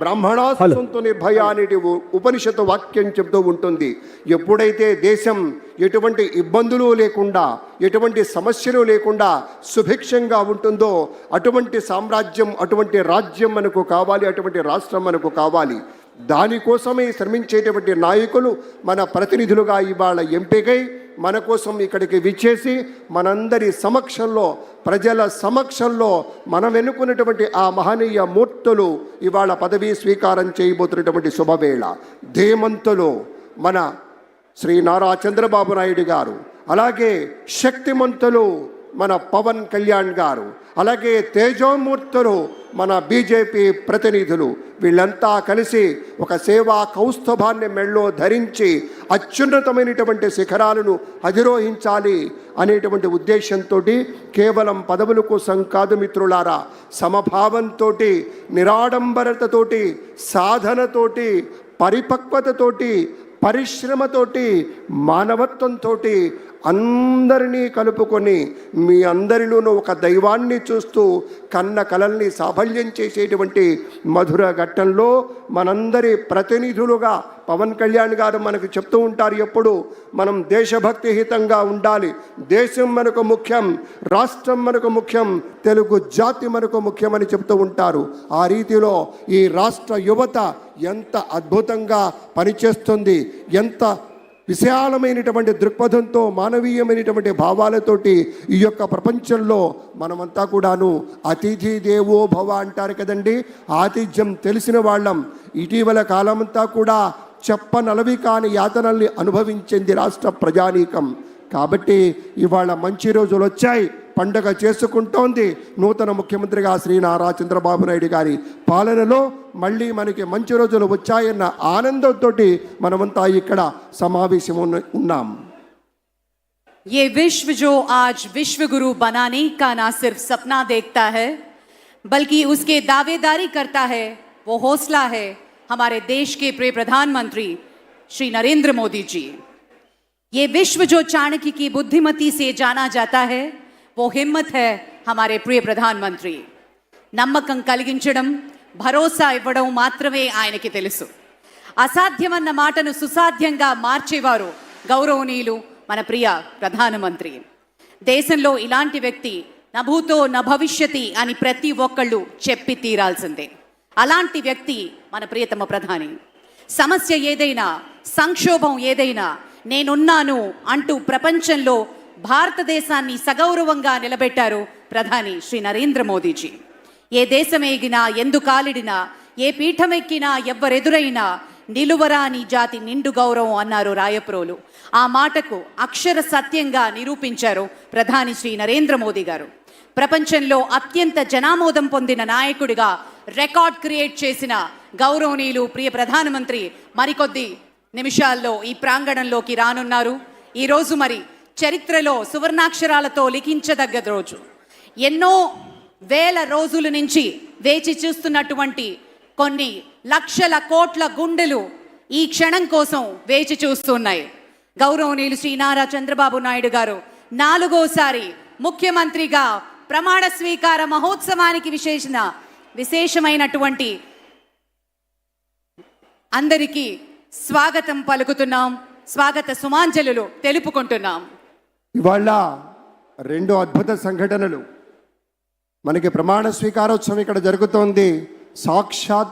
బ్రాహ్మణాస్తంతో నిర్భయ అనేటి ఉపనిషత్తు వాక్యం చెబుతూ ఉంటుంది. ఎప్పుడైతే దేశం ఎటువంటి ఇబ్బందులు లేకుండా ఎటువంటి సమస్యలు లేకుండా సుభిక్షంగా ఉంటుందో అటువంటి సామ్రాజ్యం అటువంటి రాజ్యం మనకు కావాలి అటువంటి రాష్ట్రం మనకు కావాలి. దానికోసమే శ్రమించేటువంటి నాయకులు మన ప్రతినిధులుగా ఇవాళ ఎంపికై మన కోసం ఇక్కడికి విచ్చేసి మనందరి సమక్షంలో ప్రజల సమక్షంలో మనం ఎన్నుకున్నటువంటి ఆ మహనీయ మూర్తులు ఇవాళ పదవీ స్వీకారం చేయబోతున్నటువంటి శుభవేళ. ధీమంతులు మన శ్రీ నారా చంద్రబాబు నాయుడు గారు. అలాగే శక్తిమంతులు మన పవన్ కళ్యాణ్ గారు అలాగే తేజోమూర్తులు మన బీజేపీ ప్రతినిధులు వీళ్ళంతా కలిసి ఒక సేవా కౌస్తభాన్ని మెళ్ళో ధరించి అత్యున్నతమైనటువంటి శిఖరాలను అధిరోహించాలి అనేటువంటి ఉద్దేశంతో కేవలం పదవుల కోసం కాదు మిత్రులారా సమభావంతో నిరాడంబరతతోటి సాధనతోటి పరిపక్వతతోటి పరిశ్రమతోటి మానవత్వంతో అందరినీ కలుపుకొని మీ అందరిలోనూ ఒక దైవాన్ని చూస్తూ కన్న కలల్ని సాఫల్యం చేసేటువంటి మధుర ఘట్టంలో మనందరి ప్రతినిధులుగా పవన్ కళ్యాణ్ గారు మనకు చెప్తూ ఉంటారు ఎప్పుడు మనం దేశభక్తి హితంగా ఉండాలి. దేశం మనకు ముఖ్యం రాష్ట్రం మనకు ముఖ్యం తెలుగు జాతి మనకు ముఖ్యమని చెప్తూ ఉంటారు. ఆ రీతిలో ఈ రాష్ట్ర యువత ఎంత అద్భుతంగా పనిచేస్తుంది ఎంత విశాలమైనటువంటి దృక్పథంతో మానవీయమైనటువంటి భావాలతోటి ఈ యొక్క ప్రపంచంలో మనమంతా కూడాను అతిథి దేవో భవ అంటారు కదండి. ఆతిథ్యం తెలిసిన వాళ్ళం. ఇటీవల కాలమంతా కూడా చెప్పనలవి కాని యాతనల్ని అనుభవించింది రాష్ట్ర ప్రజానీకం. కాబట్టి ఇవాళ మంచి రోజులు వచ్చాయి పండగ చేసుకుంటోంది నూతన ముఖ్యమంత్రిగా శ్రీ నారా చంద్రబాబు నాయుడు గారి పాలనలో మళ్ళీ మనకి మంచి రోజులు వచ్చాయన్న ఆనందంతో మనమంతా ఇక్కడ సమావేశం ఉన్న- ఉన్నాం ये विश्व जो आज विश्व गुरु बनाने का ना सिर्फ सपना देखता है बल्कि उसके दावेदारी करता है वो हौसला है हमारे देश के प्रिय प्रधानमंत्री श्री नरेंद्र मोदी जी ये विश्व जो चाणक्य की बुद्धिमती से जाना जाता है वो हिम्मत है हमारे प्रिय ప్రధానమంత్రి నమ్మకం కలిగించడం భరోసా ఇవ్వడం మాత్రమే ఆయనకి తెలుసు అసాధ్యమన్న మాటను సుసాధ్యంగా మార్చేవారు గౌరవనీయులు మన ప్రియ ప్రధానమంత్రి దేశంలో ఇలాంటి వ్యక్తి నభూతో న భవిష్యతి అని ప్రతి ఒక్కళ్ళు చెప్పి తీరాల్సిందే అలాంటి వ్యక్తి మన ప్రియతమ ప్రధాని సమస్య ఏదైనా సంక్షోభం ఏదైనా నేనున్నాను అంటూ ప్రపంచంలో భారతదేశాన్ని సగౌరవంగా నిలబెట్టారు ప్రధాని శ్రీ నరేంద్ర మోదీజీ. ఏ దేశమేగినా ఎందు కాలిడినా ఏ పీఠమెక్కినా ఎవ్వరెదురైనా నిలువరాని జాతి నిండు గౌరవం అన్నారు రాయప్రోలు. ఆ మాటకు అక్షర సత్యంగా నిరూపించారు ప్రధాని శ్రీ నరేంద్ర మోదీ గారు. ప్రపంచంలో అత్యంత జనామోదం పొందిన నాయకుడిగా రికార్డ్ క్రియేట్ చేసిన గౌరవనీయులు ప్రియ ప్రధానమంత్రి మరికొద్ది నిమిషాల్లో ఈ ప్రాంగణంలోకి రానున్నారు. ఈరోజు మరి చరిత్రలో సువర్ణాక్షరాలతో లిఖించదగ్గ రోజు. ఎన్నో వేల రోజుల నుంచి వేచి చూస్తున్నటువంటి కొన్ని లక్షల కోట్ల గుండెలు ఈ క్షణం కోసం వేచి చూస్తున్నాయి గౌరవనీయులు శ్రీ నారా చంద్రబాబు నాయుడు గారు నాలుగోసారి ముఖ్యమంత్రిగా ప్రమాణ స్వీకార మహోత్సవానికి విశేషణ విశేషమైనటువంటి అందరికీ స్వాగతం పలుకుతున్నాం స్వాగత సుమాంజలులు తెలుపుకుంటున్నాం. ఇవాళ రెండు అద్భుత సంఘటనలు. మనకి ప్రమాణ స్వీకారోత్సవం ఇక్కడ జరుగుతోంది. సాక్షాత్